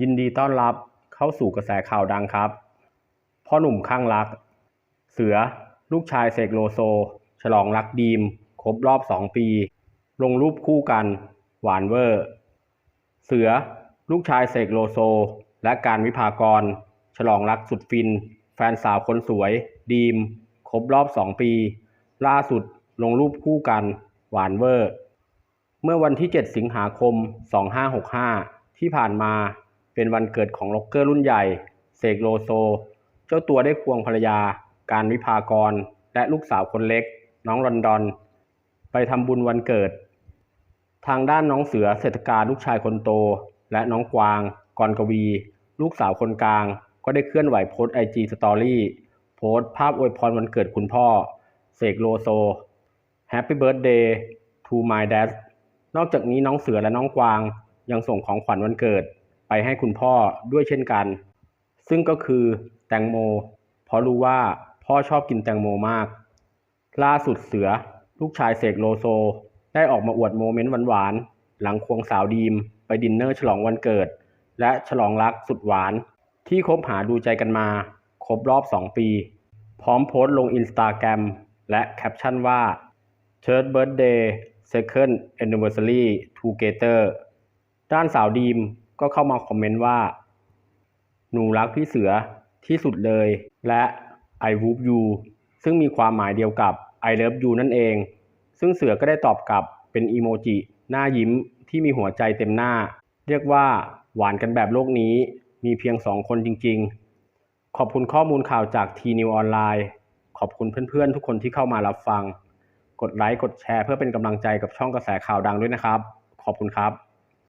ยินดีต้อนรับเข้าสู่กระแสข่าวดังครับ พ่อหนุ่มข้างรัก เสือลูกชายเสกโลโซ ฉลองรักดีม ครบรอบสองปี ลงรูปคู่กัน หวานเวอร์ เสือลูกชายเสกโลโซ และการวิภากร ฉลองรักสุดฟิน แฟนสาวคนสวย ดีม ครบรอบสองปี ล่าสุดลงรูปคู่กัน หวานเวอร์ เมื่อวันที่ 7 สิงหาคม 2565 ที่ผ่านมา เป็นวันเกิดของล็อกเกอร์รุ่นใหญ่เสกโลโซ เจ้าตัวได้ควงภรรยา การวิภากร และลูกสาวคนเล็ก น้องลอนดอน ไปทำบุญวันเกิด ทางด้านน้องเสือเศรษฐการลูกชายคนโต และน้องกวางกรกวี ลูกสาวคนกลาง ก็ได้เคลื่อนไหวโพสไอจีสตอรี่โพสภาพอวยพรวันเกิดคุณพ่อเสกโลโซ Happy Birthday to my dad นอกจากนี้น้องเสือและน้องกวางยังส่งของขวัญวันเกิด ไปให้คุณพ่อด้วยเช่นกัน ซึ่งก็คือแตงโม เพราะรู้ว่าพ่อชอบกินแตงโมมาก ล่าสุดเสือลูกชายเสกโลโซ ได้ออกมาอวดโมเมนต์หวานๆ หลังควงสาวดีม ไปดินเนอร์ฉลองวันเกิด และฉลองรักสุดหวาน ที่คบหาดูใจกันมา ครบรอบ 2 ปี พร้อมโพสต์ลงอินสตาแกรมและแคปชั่นว่า Third Birthday Second Anniversary Together ด้านสาวดีม ก็เข้ามาคอมเมนต์ว่า หนูรักพี่เสือที่สุดเลย และ I love you ซึ่งมีความหมายเดียวกับ I love you นั่นเอง ซึ่งเสือก็ได้ตอบกลับเป็นอีโมจิหน้ายิ้มที่มีหัวใจเต็มหน้า เรียกว่าหวานกันแบบโลกนี้ มีเพียงสองคนจริง ๆ ขอบคุณข้อมูลข่าวจาก T New ออนไลน์ ขอบคุณเพื่อนๆ ทุกคนที่เข้ามารับฟัง กดไลค์ กดแชร์เพื่อเป็นกำลังใจกับช่องกระแสข่าวดังด้วยนะครับ ขอบคุณครับ